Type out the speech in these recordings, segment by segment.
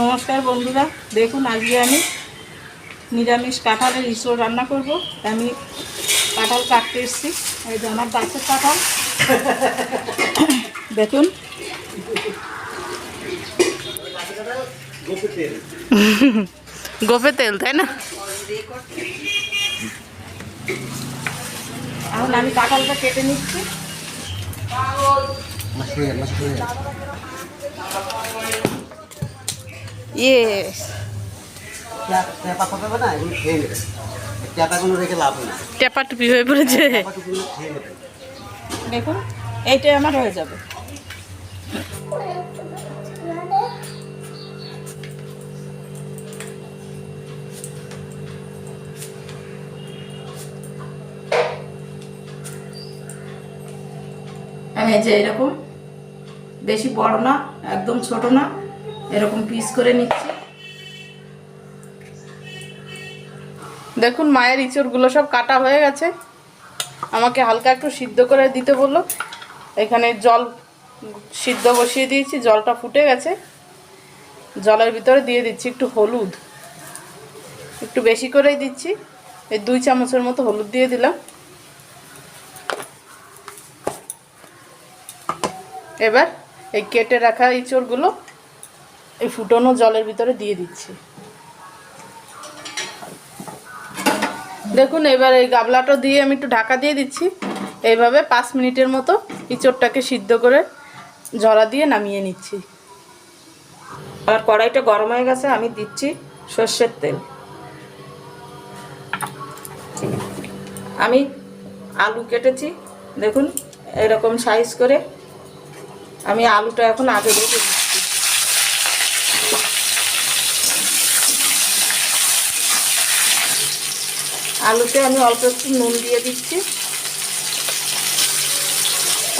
নমস্কার বন্ধুরা দেখুন আজকে আমি নিরামিষ কাঁঠালের ইসড় রান্না করব। আমি কাঁঠাল কাটতে এসেছি। এই যে আমার গাছের কাঁঠাল। দেখুন। গোপে তেল তাই না? এখন আমি কাঁঠালটা কেটে নিচ্ছি। নেই টেপা টুপি হয়ে পড়েছে দেখুন এইটাই আমার হয়ে যাবে। আমি এই যে এরকম বেশি বড় না একদম ছোট না। এরকম পিস করে নিচ্ছি। দেখুন, মায়ের ইঁচড়গুলো সব কাটা হয়ে গেছে। আমাকে হালকা একটু সিদ্ধ করে দিতে বলল। এখানে জল সিদ্ধ বসিয়ে দিয়েছি, জলটা ফুটে গেছে। জলের ভিতরে দিয়ে দিচ্ছি একটু হলুদ। একটু বেশি করেই দিচ্ছি। এই দুই চামচের মতো হলুদ দিয়ে দিলাম। এবার এই কেটে রাখা ইঁচড়গুলো এই ফুটনো জলের ভিতরে দিয়ে দিচ্ছি। দেখুন, এবার এই গাবলাটা দিয়ে আমি একটু ঢাকা দিয়ে দিচ্ছি। এইভাবে পাঁচ মিনিটের মতো ইঁচড়টাকে সিদ্ধ করে ঝরা দিয়ে নামিয়ে নিচ্ছি। আর কড়াইটা গরম হয়ে গেছে, আমি দিচ্ছি সর্ষের তেল। আমি আলু কেটেছি, দেখুন, এরকম সাইজ করে আমি আলুটা এখন আগে রেখে দিচ্ছি। আলুতে আমি অল্প একটু নুন দিয়ে দিচ্ছি।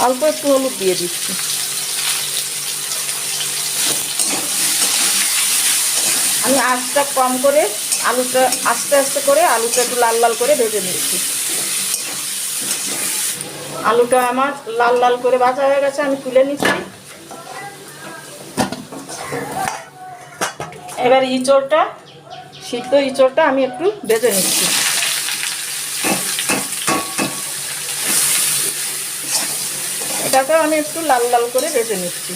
অল্প একটু হলুদ দিয়ে দিচ্ছি। আমি আঁচটা কম করে আলুটা, আস্তে আস্তে করে আলুটা একটু লাল লাল করে ভেজে নিচ্ছি। আলুটা আমার লাল লাল করে ভাজা হয়ে গেছে, আমি তুলে নিচ্ছি। এবার ইঁচড়টা, সিদ্ধ ইঁচড়টা আমি একটু ভেজে নিচ্ছি। এটাকে আমি একটু লাল লাল করে ভেজে নিচ্ছি।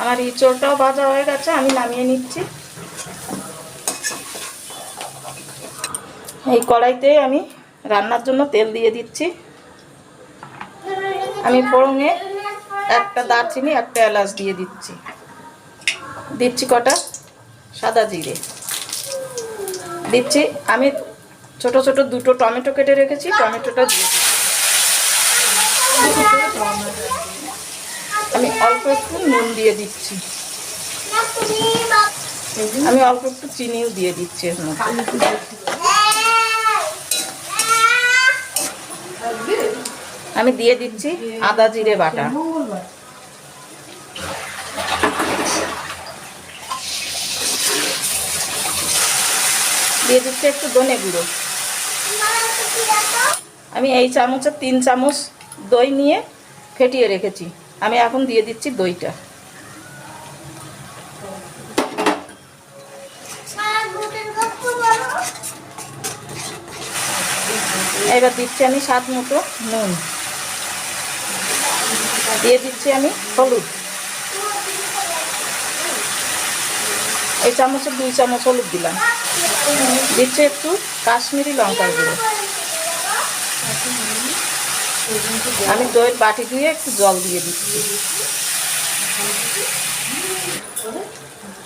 আমার ইঁচড়টাও ভাজা হয়ে গেছে, আমি নামিয়ে নিচ্ছি। এই কড়াইতে আমি রান্নার জন্য তেল দিয়ে দিচ্ছি। আমি ফোড়নে একটা দারচিনি, একটা এলাচ দিয়ে দিচ্ছি। দিচ্ছি কটা? সাদা জিরে। দিচ্ছি, আমি ছোট ছোট দুটো টমেটো কেটে রেখেছি, টমেটোটা আমি অল্প একটু নুন দিয়ে দিচ্ছি। আমি অল্প একটু চিনিও দিয়ে দিচ্ছি এর মধ্যে। আমি দিয়ে দিচ্ছি আদা জিরে বাটা। দিয়ে দিচ্ছি একটু ধনে গুঁড়ো। আমি এই চামচের তিন চামচ দই নিয়ে ফেটিয়ে রেখেছি। আমি এখন দিয়ে দিচ্ছি দইটা। এবার দিচ্ছি আমি স্বাদ মতো নুন। দিয়ে দিচ্ছি আমি হলুদ। এই চামচের দুই চামচ হলুদ দিলাম। দিচ্ছি একটু কাশ্মীরি লঙ্কার গুঁড়ো। আমি দইয়ের বাটি দিয়ে একটু জল দিয়ে দিচ্ছি।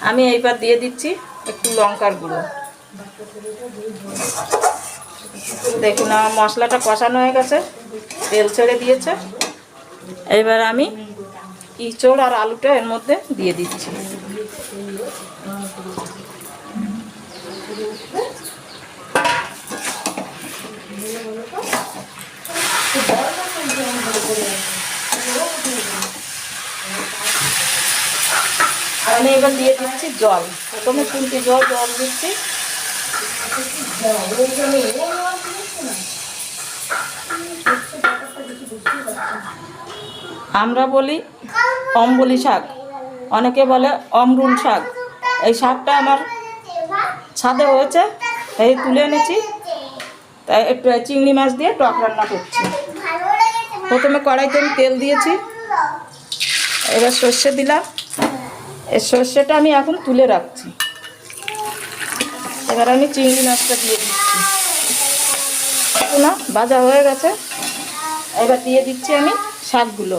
আমি এইবার দিয়ে দিচ্ছি একটু লঙ্কার গুঁড়ো। দেখুন, আমার মশলাটা কষানো হয়ে গেছে। তেল ছেড়ে দিয়েছে। এবার আমি ইঁচড় আর আলুটা এর মধ্যে দিয়ে দিচ্ছি। আমি এবার দিয়ে দিচ্ছি জল। প্রথমে তিনটি জল জল দিচ্ছি। আমরা বলি অম্বলি শাক। অনেকে বলে অমরুল শাক। এই শাকটা আমার ছাদে হয়েছে, এই তুলে এনেছি। তাই একটু চিংড়ি মাছ দিয়ে টক রান্না করছি। প্রথমে কড়াইতে আমি তেল দিয়েছি। এবার সর্ষে দিলাম। এই সর্ষেটা আমি এখন তুলে রাখছি। এবার আমি চিংড়ি মাছটা দিয়ে দিচ্ছি। না, ভাজা হয়ে গেছে। এবার দিয়ে দিচ্ছি আমি শাকগুলো।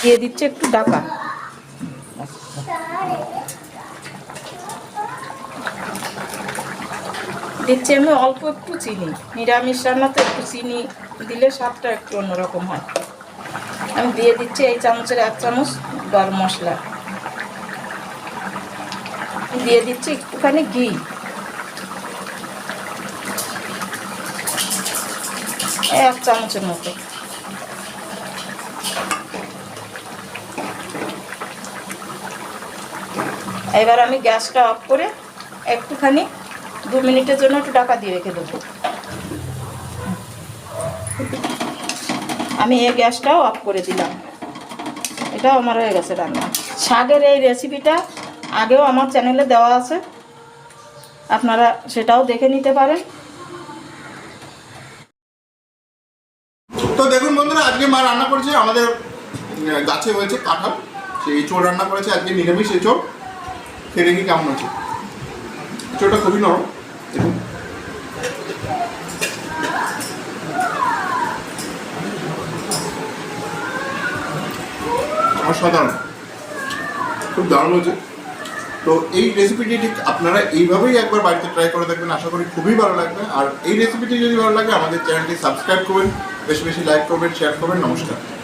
দিয়ে দিচ্ছি একটু ডাকা। দিচ্ছি আমি অল্প একটু চিনি। নিরামিষ রান্নাতে একটু চিনি দিলে স্বাদটা একটু অন্যরকম হয়। আমি দিয়ে দিচ্ছি এই চামচের এক চামচ গরম মশলা। দিয়ে দিচ্ছি একটুখানি ঘি। এক চামচের মতো। এবার আমি গ্যাসটা অফ করে একটুখানি দু মিনিটের জন্য একটু টাকা দিয়ে রেখে দেবো। আমি এই গ্যাসটাও অফ করে দিলাম। এটাও আমার হয়ে গেছে রান্না। শাকের এই রেসিপিটা আগেও আমার চ্যানেলে দেওয়া আছে। আপনারা সেটাও দেখে নিতে পারেন। তো দেখুন বন্ধুরা, আজকে মা রান্না করেছে আমাদের গাছে হয়েছে কাঁঠাল। সেই এঁচোড় রান্না করেছে আজকে নিরামিষ এঁচোড় খেয়ে দেখি কেমন আছে এঁচোড়টা খুবই নরম। অসাধারণ। খুব দারুণ হয়েছে। তো এই রেসিপিটি ঠিক আপনারা এইভাবেই একবার বাড়িতে ট্রাই করে দেখবেন। আশা করি খুবই ভালো লাগবে। আর এই রেসিপিটি যদি ভালো লাগে, আমাদের চ্যানেলটি সাবস্ক্রাইব করবেন, বেশি বেশি লাইক করবেন শেয়ার করবেন। নমস্কার।